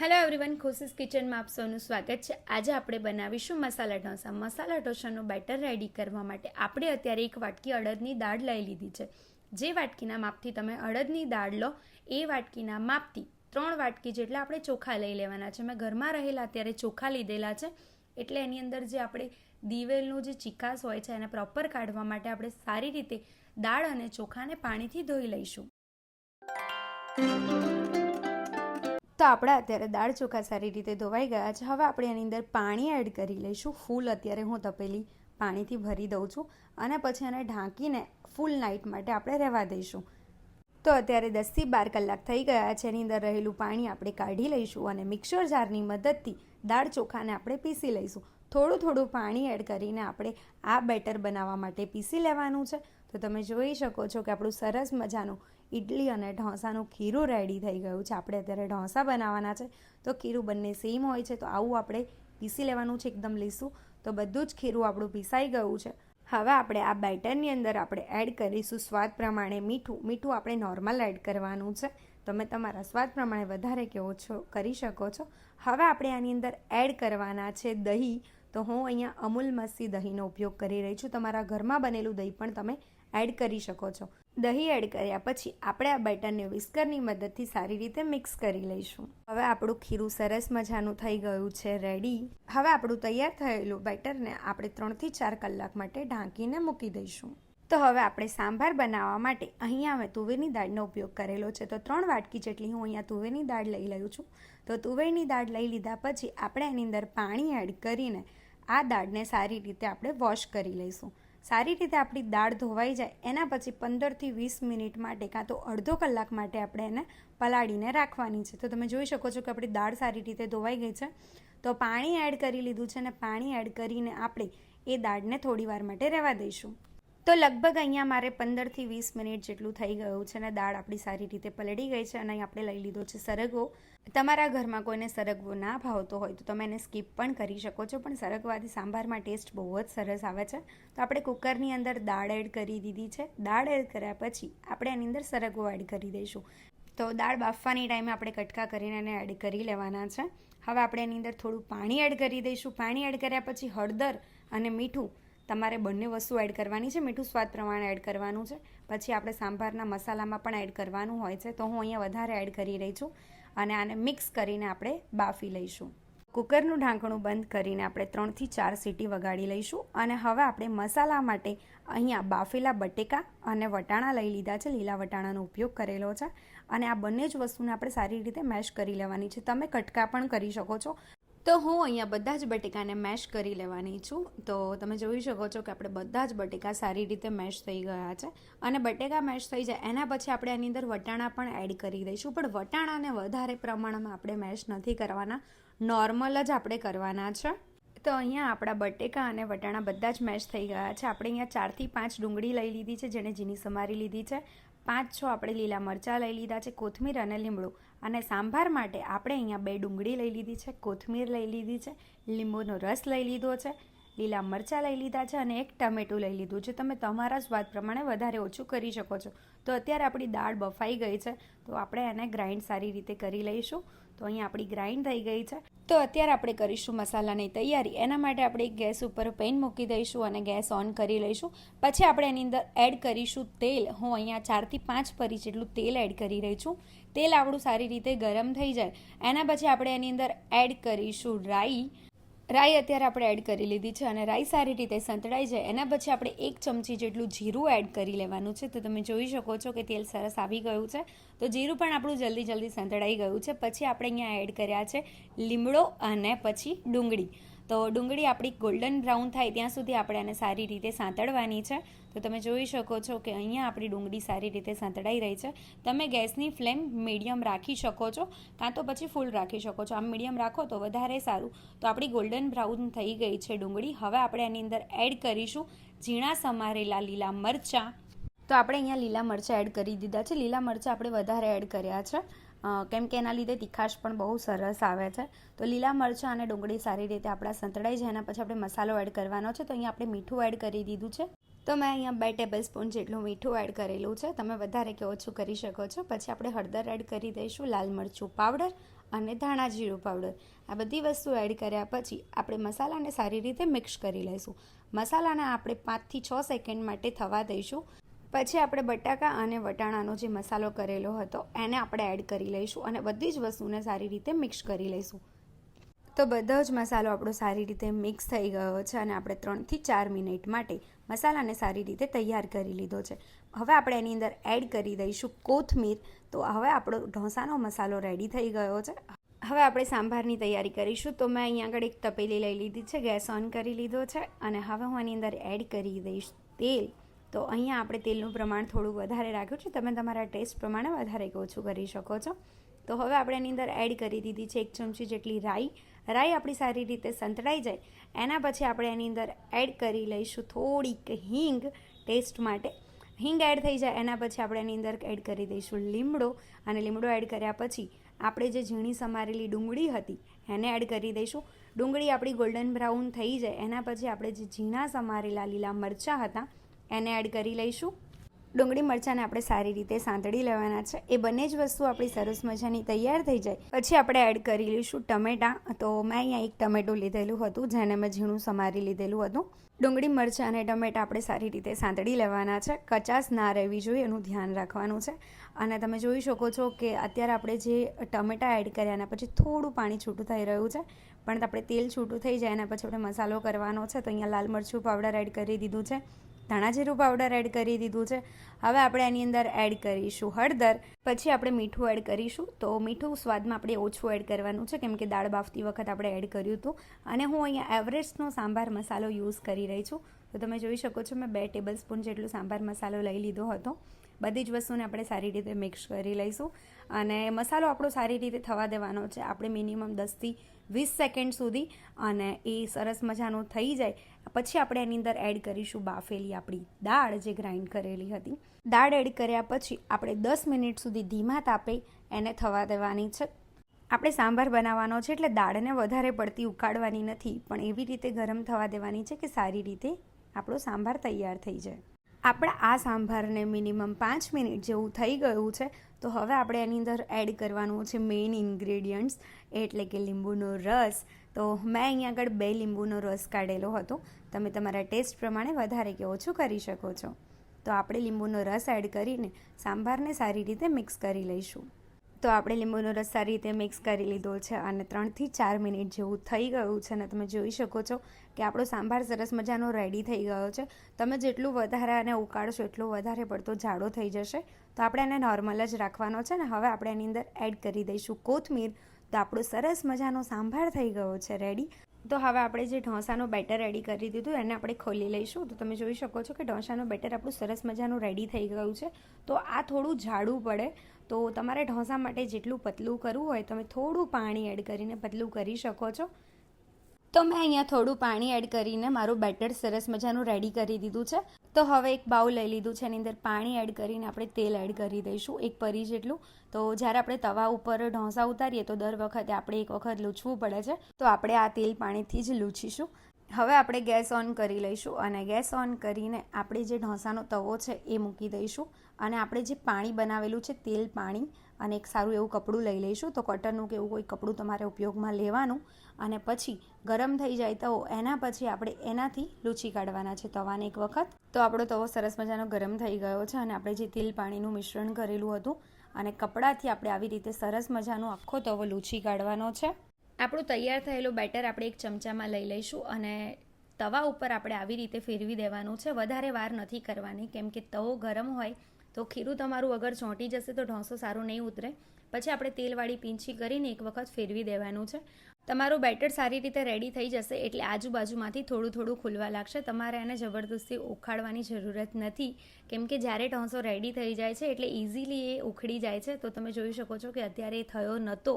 Hello everyone ખુશીસ કિચનમાં આપ સૌનું સ્વાગત છે. આજે આપણે બનાવીશું મસાલા ઢોસા. મસાલા ઢોસાનું બેટર રેડી કરવા માટે આપણે અત્યારે એક વાટકી અડદની દાળ લઈ લીધી છે. જે વાટકીના માપથી તમે અડદની દાળ લો, એ વાટકીના માપથી ત્રણ વાટકી જેટલા આપણે ચોખા લઈ લેવાના છે. મેં ઘરમાં રહેલા અત્યારે ચોખા લીધેલા છે. એટલે એની અંદર જે આપણે દિવેલનું જે ચિકાસ હોય છે એને પ્રોપર કાઢવા માટે આપણે સારી રીતે દાળ અને ચોખાને પાણીથી ધોઈ લઈશું. તો આપણા અત્યારે દાળ ચોખા સારી રીતે ધોવાઈ ગયા છે. હવે આપણે એની અંદર પાણી એડ કરી લઈશું. ફૂલ અત્યારે હું તપેલી પાણીથી ભરી દઉં છું અને પછી એને ઢાંકીને ફૂલ નાઇટ માટે આપણે રહેવા દઈશું. તો અત્યારે દસથી બાર કલાક થઈ ગયા છે. એની અંદર રહેલું પાણી આપણે કાઢી લઈશું અને મિક્સર જારની મદદથી દાળ ચોખાને આપણે પીસી લઈશું. થોડું થોડું પાણી એડ કરીને આપણે આ બેટર બનાવવા માટે પીસી લેવાનું છે. તો તમે જોઈ શકો છો કે આપણું સરસ મજાનું ઇડલી અને ઢોસાનું ખીરું રેડી થઈ ગયું છે. આપણે અત્યારે ઢોસા બનાવવાના છે. તો ખીરું બંને સેમ હોય છે. તો આવું આપણે પીસી લેવાનું છે એકદમ લીસું. તો બધું જ ખીરું આપણું પીસાઈ ગયું છે. હવે આપણે આ બેટરની અંદર આપણે એડ કરીશું સ્વાદ પ્રમાણે મીઠું. મીઠું આપણે નોર્મલ એડ કરવાનું છે. તમે તમારા સ્વાદ પ્રમાણે વધારે કે ઓછો કરી શકો છો. હવે આપણે આની અંદર એડ કરવાના છે દહીં. તો હું અહીંયા અમૂલ મસ્સી દહીંનો ઉપયોગ કરી રહી છું. તમારા ઘરમાં બનેલું દહીં પણ તમે એડ કરી શકો છો. દહીં એડ કર્યા પછી આપણે આ બેટરને વિસ્કરની મદદથી સારી રીતે મિક્સ કરી લઈશું. હવે આપણું ખીરું સરસ મજાનું થઈ ગયું છે રેડી હવે આપણું તૈયાર થયેલું બેટરને આપણે ત્રણથી ચાર કલાક માટે ઢાંકીને મૂકી દઈશું. તો હવે આપણે સાંભાર બનાવવા માટે અહીંયા અમે તુવેરની દાળનો ઉપયોગ કરેલો છે. તો ત્રણ વાટકી જેટલી હું અહીંયા તુવેરની દાળ લઈ લઉં છું. તો તુવેરની દાળ લઈ લીધા પછી આપણે એની અંદર પાણી એડ કરીને આ દાળને સારી રીતે આપણે વોશ કરી લઈશું. સારી રીતે આપણી દાળ ધોવાઈ જાય, એના પછી પંદરથી વીસ મિનિટ માટે કાં તો અડધો કલાક માટે આપણે એને પલાળીને રાખવાની છે. તો તમે જોઈ શકો છો કે આપણી દાળ સારી રીતે ધોવાઈ ગઈ છે. તો પાણી એડ કરી લીધું છે અને પાણી એડ કરીને આપણે એ દાળને થોડી વાર માટે રહેવા દઈશું. તો લગભગ અહીંયા મારે પંદરથી વીસ મિનિટ જેટલું થઈ ગયું છે અને દાળ આપણી સારી રીતે પલળી ગઈ છે અને અહીં આપણે લઈ લીધો છે સરગવો. તમારા ઘરમાં કોઈને સરગવો ના ભાવતો હોય તો તમે એને સ્કીપ પણ કરી શકો છો. પણ સરગવાથી સાંભારમાં ટેસ્ટ બહુ જ સરસ આવે છે. તો આપણે કુકરની અંદર દાળ એડ કરી દીધી છે. દાળ એડ કર્યા પછી આપણે એની અંદર સરગવો એડ કરી દઈશું. તો દાળ બાફવાની ટાઈમે આપણે કટકા કરીને એને એડ કરી લેવાના છે. હવે આપણે એની અંદર થોડું પાણી એડ કરી દઈશું. પાણી એડ કર્યા પછી હળદર અને મીઠું તમારે બંને વસ્તુ એડ કરવાની છે, મીઠું સ્વાદ પ્રમાણે એડ કરવાનું છે. પછી આપણે સાંભારના મસાલામાં પણ એડ કરવાનું હોય છે. તો હું અહીંયા વધારે એડ કરી રહી છું અને આને મિક્સ કરીને આપણે બાફી લઈશું. કુકરનું ઢાંકણું બંધ કરીને આપણે ત્રણથી ચાર સીટી વગાડી લઈશું અને હવે આપણે મસાલા માટે અહીંયા બાફેલા બટેકા અને વટાણા લઈ લીધા છે. લીલા વટાણાનો ઉપયોગ કરેલો છે અને આ બંને જ વસ્તુને આપણે સારી રીતે મેશ કરી લેવાની છે. તમે કટકા પણ કરી શકો છો. તો હું અહીંયા બધા જ બટેકાને મેશ કરી લેવાની છું. તો તમે જોઈ શકો છો કે આપણે બધા જ બટેકા સારી રીતે મેશ થઈ ગયા છે. અને બટેકા મેશ થઈ જાય એના પછી આપણે એની અંદર વટાણા પણ એડ કરી દઈશું. પણ વટાણાને વધારે પ્રમાણમાં આપણે મેશ નથી કરવાના. નોર્મલ જ આપણે કરવાના છે. તો અહીંયા આપણા બટેકા અને વટાણા બધા જ મેશ થઈ ગયા છે. આપણે અહીંયા ચારથી પાંચ ડુંગળી લઈ લીધી છે જેને ઝીણી સમારી લીધી છે. પાંચ છ આપણે લીલા મરચાં લઈ લીધા છે, કોથમીર અને લીમડું અને સાંભાર માટે આપણે અહીંયા બે ડુંગળી લઈ લીધી છે, કોથમીર લઈ લીધી છે, લીંબુનો રસ લઈ લીધો છે. લીલા મરચાં લઈ લીધા છે અને એક ટમેટું લઈ લીધું છે. તમે તમારા સ્વાદ પ્રમાણે વધારે ઓછું કરી શકો છો. તો અત્યારે આપણી દાળ બફાઈ ગઈ છે. તો આપણે એને ગ્રાઇન્ડ સારી રીતે કરી લઈશું. તો અહીંયા આપણી ગ્રાઇન્ડ થઈ ગઈ છે. તો અત્યારે આપણે કરીશું મસાલાની તૈયારી. એના માટે આપણે ગેસ ઉપર પેન મૂકી દઈશું અને ગેસ ઓન કરી લઈશું. પછી આપણે એની અંદર એડ કરીશું તેલ. હું અહીંયા ચારથી પાંચ પરી જેટલું તેલ એડ કરી રહી છું. તેલ આપણું સારી રીતે ગરમ થઈ જાય. એના પછી આપણે એની અંદર એડ કરીશું રાઈ. રાઈ અત્યારે આપણે એડ કરી લીધી છે અને રાઈ સારી રીતે સંતળાઈ જાય. એના પછી આપણે એક ચમચી જેટલું જીરું એડ કરી લેવાનું છે. તો તમે જોઈ શકો છો કે તેલ સરસ આવી ગયું છે. તો જીરું પણ આપણું જલ્દી જલ્દી સંતળાઈ ગયું છે. પછી આપણે અહીંયા એડ કર્યા છે લીમડો અને પછી ડુંગળી. તો ડુંગળી આપણી ગોલ્ડન બ્રાઉન થાય ત્યાં સુધી આપણે એને સારી રીતે સાંતળવાની છે. તો તમે જોઈ શકો છો કે અહીંયા આપણી ડુંગળી સારી રીતે સાંતળાઈ રહી છે. તમે ગેસની ફ્લેમ મીડિયમ રાખી શકો છો. કાં તો પછી ફૂલ રાખી શકો છો. આમ મીડિયમ રાખો તો વધારે સારું. તો આપણી ગોલ્ડન બ્રાઉન થઈ ગઈ છે ડુંગળી. હવે આપણે એની અંદર એડ કરીશું ઝીણા સમારેલા લીલા મરચાં. તો આપણે અહીંયા લીલા મરચાં એડ કરી દીધા છે. લીલા મરચાં આપણે વધારે એડ કર્યા છે. કેમ કે એના લીધે તીખાશ પણ બહુ સરસ આવે છે. તો લીલા મરચાં અને ડુંગળી સારી રીતે આપણા સંતળાઈ જાય એના પછી આપણે મસાલો એડ કરવાનો છે. તો અહીંયા આપણે મીઠું એડ કરી દીધું છે. તો મેં અહીંયા બે ટેબલ સ્પૂન જેટલું મીઠું એડ કરેલું છે. તમે વધારે કે ઓછું કરી શકો છો. પછી આપણે હળદર એડ કરી દઈશું. લાલ મરચું પાવડર અને ધાણા જીરું પાવડર. આ બધી વસ્તુ એડ કર્યા પછી આપણે મસાલાને સારી રીતે મિક્સ કરી લઈશું. મસાલાને આપણે પાંચથી છ સેકન્ડ માટે થવા દઈશું. પછી આપણે બટાકા અને વટાણાનો જે મસાલો કરેલો હતો, એને આપણે એડ કરી લઈશું અને બધી જ વસ્તુને સારી રીતે મિક્સ કરી લઈશું. તો બધો જ મસાલો આપણો સારી રીતે મિક્સ થઈ ગયો છે અને આપણે ત્રણથી ચાર મિનિટ માટે મસાલાને સારી રીતે તૈયાર કરી લીધો છે. હવે આપણે એની અંદર એડ કરી દઈશું કોથમીર. તો હવે આપણો ઢોસાનો મસાલો રેડી થઈ ગયો છે. હવે આપણે સાંભારની તૈયારી કરીશું. તો મેં અહીંયા આગળ એક તપેલી લઈ લીધી છે, ગેસ ઓન કરી લીધો છે અને હવે હું એની અંદર એડ કરી દઈશ તેલ. તો અહીંયા આપણે તેલનું પ્રમાણ થોડું વધારે રાખ્યું છે. તમે તમારા ટેસ્ટ પ્રમાણે વધારે કે ઓછું કરી શકો છો. તો હવે આપણે એની અંદર એડ કરી દીધી છે એક ચમચી જેટલી રાઈ. રાઈ આપણી સારી રીતે સંતળાઈ જાય. એના પછી આપણે એની અંદર એડ કરી લઈશું થોડીક હિંગ ટેસ્ટ માટે. હિંગ એડ થઈ જાય એના પછી આપણે એની અંદર એડ કરી દઈશું લીમડો. અને લીમડો એડ કર્યા પછી આપણે જે ઝીણી સમારેલી ડુંગળી હતી એને એડ કરી દઈશું. ડુંગળી આપણી ગોલ્ડન બ્રાઉન થઈ જાય. એના પછી આપણે જે ઝીણા સમારેલા લીલા મરચાં હતા એને એડ કરી લઈશું. ડુંગળી મરચાંને આપણે સારી રીતે સાંતળી લેવાના છે. એ બંને જ વસ્તુ આપણી સરસ મજાની તૈયાર થઈ જાય. પછી આપણે એડ કરી લઈશું ટમેટાં. તો મેં અહીંયા એક ટમેટું લીધેલું હતું, જેને મેં ઝીણું સમારી લીધેલું હતું. ડુંગળી, મરચાં અને ટમેટાં આપણે સારી રીતે સાંતળી લેવાના છે. કચાસ ના રહેવી જોઈએ, એનું ધ્યાન રાખવાનું છે. અને તમે જોઈ શકો છો કે અત્યારે આપણે જે ટમેટાં એડ કર્યા એના પછી થોડું પાણી છૂટું થઈ રહ્યું છે. પણ આપણે તેલ છૂટું થઈ જાય એના પછી આપણે મસાલો કરવાનો છે. તો અહીંયા લાલ મરચું પાવડર એડ કરી દીધું છે. ધાણા જીરું પાવડર એડ કરી દીધું છે. હવે આપણે એની અંદર એડ કરીશું હળદર. પછી આપણે મીઠું એડ કરીશું. તો મીઠું સ્વાદમાં આપણે ઓછું એડ કરવાનું છે, કેમ કે દાળ બાફતી વખત આપણે એડ કર્યું હતું. અને હું અહીંયા એવરેસ્ટનો સાંભાર મસાલો યુઝ કરી રહી છું. તો તમે જોઈ શકો છો, મેં બે ટેબલ સ્પૂન જેટલું સાંભાર મસાલો લઈ લીધો હતો. બધી જ વસ્તુને આપણે સારી રીતે મિક્સ કરી લઈશું. અને મસાલો આપણો સારી રીતે થવા દેવાનો છે. આપણે મિનિમમ દસથી વીસ સેકન્ડ સુધી અને એ સરસ મજાનું થઈ જાય. પછી આપણે એની અંદર એડ કરીશું બાફેલી આપણી દાળ જે ગ્રાઇન્ડ કરેલી હતી. દાળ એડ કર્યા પછી આપણે દસ મિનિટ સુધી ધીમા તાપે એને થવા દેવાની છે. આપણે સાંભાર બનાવવાનો છે એટલે દાળને વધારે પડતી ઉકાળવાની નથી. પણ એવી રીતે ગરમ થવા દેવાની છે કે સારી રીતે આપણો સાંભાર તૈયાર થઈ જાય. આપણા આ સાંભારને મિનિમમ પાંચ મિનિટ જેવું થઈ ગયું છે, તો હવે આપણે એની અંદર એડ કરવાનું છે મેઇન ઇન્ગ્રેડિયન્ટ્સ એટલે કે લીંબુનો રસ. તો મેં અહીંયા આગળ બે લીંબુનો રસ કાઢેલો હતો. તમે તમારા ટેસ્ટ પ્રમાણે વધારે કે ઓછું કરી શકો છો. તો આપણે લીંબુનો રસ એડ કરીને સાંભારને સારી રીતે મિક્સ કરી લઈશું. તો આપણે લીંબુનો રસ સારી રીતે મિક્સ કરી લીધો છે અને ત્રણથી ચાર મિનિટ જેવું થઈ ગયું છે અને તમે જોઈ શકો છો કે આપણો સાંભાર સરસ મજાનો રેડી થઈ ગયો છે. તમે જેટલું વધારે આને ઉકાળશો એટલો વધારે પડતો જાડો થઈ જશે. તો આપણે એને નોર્મલ જ રાખવાનો છે ને હવે આપણે એની અંદર એડ કરી દઈશું કોથમીર. તો આપણો સરસ મજાનો સાંભાર થઈ ગયો છે રેડી તો હવે આપણે જે ઢોસાનું બેટર રેડી કરી દીધું, એને આપણે ખોલી લઈશું. તો તમે જોઈ શકો છો કે ઢોસાનું બેટર આપણું સરસ મજાનું રેડી થઈ ગયું છે. તો આ થોડું જાડું પડે. તો તમારે ઢોસા માટે જેટલું પતલું કરવું હોય, તમે થોડું પાણી એડ કરીને પતલું કરી શકો છો. તો મેં અહીંયા થોડું પાણી એડ કરીને મારું બેટર સરસ મજાનું રેડી કરી દીધું છે. તો હવે એક બાઉલ લઈ લીધું છે, એની અંદર પાણી એડ કરીને આપણે તેલ એડ કરી દઈશું, એક પરી જેટલું. તો જ્યારે આપણે તવા ઉપર ઢોસા ઉતારીએ તો દર વખતે આપણે એક વખત લૂછવું પડે છે. તો આપણે આ તેલ પાણીથી જ લૂછીશું. હવે આપણે ગેસ ઓન કરી લઈશું અને ગેસ ઓન કરીને આપણે જે ઢોસાનો તવો છે એ મૂકી દઈશું. અને આપણે જે પાણી બનાવેલું છે તેલ પાણી અને એક સારું એવું કપડું લઈ લઈશું. તો કોટનનું કે એવું કોઈ કપડું તમારે ઉપયોગમાં લેવાનું. અને પછી ગરમ થઈ જાય તો એના પછી આપણે એનાથી લૂછી કાઢવાના છે તવાને એક વખત. તો આપણો તવો સરસ મજાનો ગરમ થઈ ગયો છે અને આપણે જે તેલ પાણીનું મિશ્રણ કરેલું હતું અને કપડાથી આપણે આવી રીતે સરસ મજાનો આખો તવો લૂછી કાઢવાનો છે. આપણું તૈયાર થયેલું બેટર આપણે એક ચમચામાં લઈ લઈશું અને તવા ઉપર આપણે આવી રીતે ફેરવી દેવાનું છે. વધારે વાર નથી કરવાની, કેમ કે તવો ગરમ હોય તો ખીરું તમારું અગર ચોંટી જશે તો ઢોસો સારું નહીં ઉતરે. પછી આપણે તેલવાળી પીંછી કરીને એક વખત ફેરવી દેવાનું છે. તમારું બેટર સારી રીતે રેડી થઈ જશે એટલે આજુબાજુમાંથી થોડું થોડું ખુલવા લાગશે. તમારે એને જબરદસ્તી ઉખાડવાની જરૂરત નથી. કેમ કે જ્યારે ઢોસો રેડી થઈ જાય છે એટલે ઇઝીલી એ ઉખડી જાય છે. તો તમે જોઈ શકો છો કે અત્યારે એ થયો નહોતો.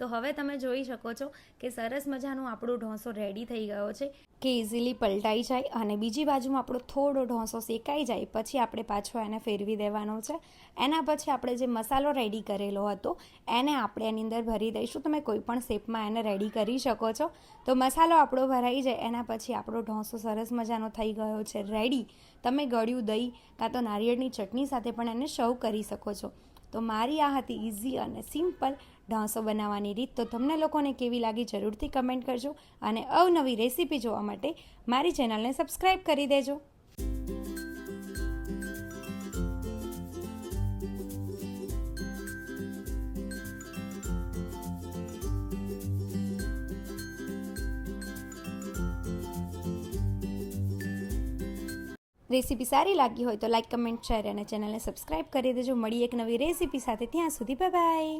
તો હવે તમે જોઈ શકો છો કે સરસ મજાનું આપણો ઢોસો રેડી થઈ ગયો છે, કે ઇઝીલી પલટાઈ જાય અને બીજી બાજુમાં આપણો થોડો ઢોંસો શેકાઈ જાય, પછી આપણે પાછો એને ફેરવી દેવાનો છે. એના પછી આપણે જે મસાલો રેડી કરેલો હતો, એને આપણે એની અંદર ભરી દઈશું. તમે કોઈ પણ શેપમાં એને રેડી કરી શકો છો. તો મસાલો આપણો ભરાઈ જાય, એના પછી આપણો ઢોસો સરસ મજાનો થઈ ગયો છે રેડી તમે ગળ્યું દહીં કાં તો નારિયેળની ચટણી સાથે પણ એને સર્વ કરી શકો છો. તો મારી આ હતી ઇઝી અને સિમ્પલ ઢાંસો બનાવવાની રીત. તો તમને લોકોને કેવી લાગી જરૂરથી કમેન્ટ કરજો અને અવનવી રેસીપી જોવા માટે મારી ચેનલને સબસ્ક્રાઈબ કરી દેજો. રેસીપી સારી લાગી હોય તો લાઈક, કમેન્ટ, શેર અને ચેનલને સબસ્ક્રાઈબ કરી દેજો. મળી એક નવી રેસીપી સાથે. ત્યાં સુધી બાય બાય